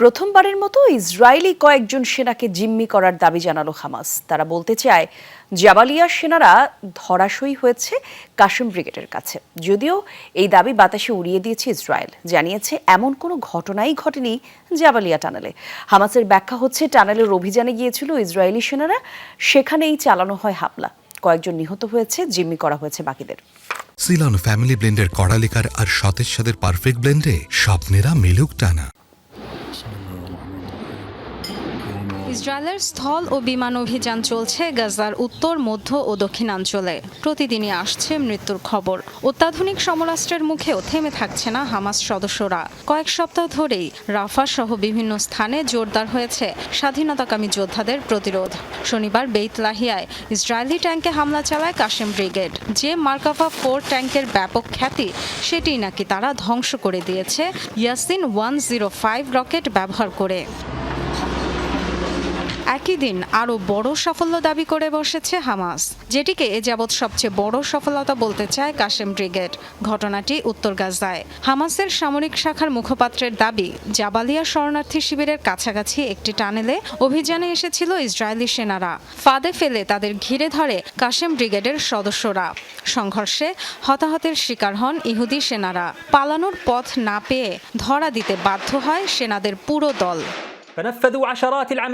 প্রথমবারের মতো ইসরায়েলি কয়েকজন সেনাকে জিম্মি করার দাবি জানালো হামাস। তারা বলতে চায়, জাবালিয়া সেনারা ধরাশয়ী হয়েছে কাশিম ব্রিগেডের কাছে। যদিও এই দাবি বাতাসে উড়িয়ে দিয়েছে ইসরায়েল। জানিয়েছে, এমন কোনো ঘটনাই ঘটেনি জাবালিয়া টানেলে। হামাসের ব্যাখ্যা হচ্ছে, টানেলের অভিযানে গিয়েছিল ইসরায়েলি সেনারা, সেখানেই চালানো হয় হামলা। কয়েকজন নিহত হয়েছে, জিম্মি করা হয়েছে বাকিদের। সিলন ফ্যামিলি ব্লেন্ডের কড়ালিকার আর সতেজ সাদের পারফেক্ট ব্লেন্ডে স্বপ্নেরা মেলুক টানা। ইসরায়েলের স্থল ও বিমান অভিযান চলছে গাজার উত্তর, মধ্য ও দক্ষিণাঞ্চলে। প্রতিদিনই আসছে মৃত্যুর খবর। অত্যাধুনিক সমরাস্ত্রের মুখেও থেমে থাকছে না হামাস সদস্যরা। কয়েক সপ্তাহ ধরেই রাফা সহ বিভিন্ন স্থানে জোরদার হয়েছে স্বাধীনতাকামী যোদ্ধাদের প্রতিরোধ। শনিবার বেইতলাহিয়ায় ইসরায়েলি ট্যাঙ্কে হামলা চালায় কাশেম ব্রিগেড। যে মার্কাফা ফোর ট্যাঙ্কের ব্যাপক খ্যাতি, সেটি নাকি তারা ধ্বংস করে দিয়েছে। Yassin one zero five rocket ব্যবহার করে। একই দিন আরও বড় সাফল্য দাবি করে বসেছে হামাস, যেটিকে এ যাবৎ সবচেয়ে বড় সফলতা বলতে চায় কাশেম ব্রিগেড। ঘটনাটি উত্তর গাজায়। হামাসের সামরিক শাখার মুখপাত্রের দাবি, জাবালিয়া শরণার্থী শিবিরের কাছাকাছি একটি টানেলে অভিযানে এসেছিল ইসরায়েলি সেনারা। ফাঁদে ফেলে তাদের ঘিরে ধরে কাশেম ব্রিগেডের সদস্যরা। সংঘর্ষে হতাহতের শিকার হন ইহুদি সেনারা। পালানোর পথ না পেয়ে ধরা দিতে বাধ্য হয় সেনাদের পুরো দল।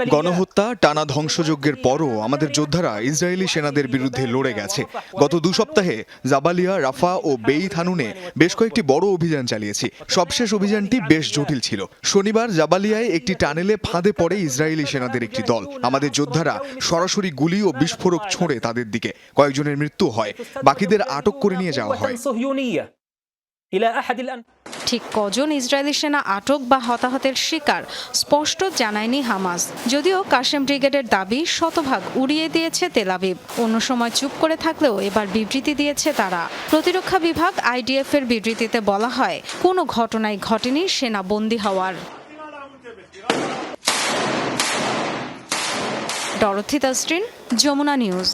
গণহত্যা টানা ধ্বংসযজ্ঞের পরও আমাদের যোদ্ধারা ইসরায়েলি সেনাদের বিরুদ্ধে লড়ে গেছে। গত দু সপ্তাহে জাবালিয়া রাফা ও বেই থানুনে বেশ কয়েকটি বড় অভিযান চালিয়েছি। সবশেষ অভিযানটি বেশ জটিল ছিল। শনিবার জাবালিয়ায় একটি টানেলে ফাঁদে পড়ে ইসরায়েলি সেনাদের একটি দল। আমাদের যোদ্ধারা সরাসরি গুলি ও বিস্ফোরক ছোঁড়ে তাদের দিকে। কয়েকজনের মৃত্যু হয়। বাকিদের আটক করে নিয়ে যাওয়া হয়। ঠিক কজন ইসরায়েলি সেনা আটক বা হতাহতের শিকার স্পষ্ট জানায়নি হামাস। যদিও কাশেম ব্রিগেডের দাবি শতভাগ উড়িয়ে দিয়েছে তেলাবিব অন্য সময় চুপ করে থাকলেও এবার বিবৃতি দিয়েছে তারা। প্রতিরক্ষা বিভাগ আইডিএফ এর বিবৃতিতে বলা হয়, কোনো ঘটনাই ঘটেনি সেনা বন্দী হওয়ার। ডরথি তাস্ট্রিন যমুনা নিউজ।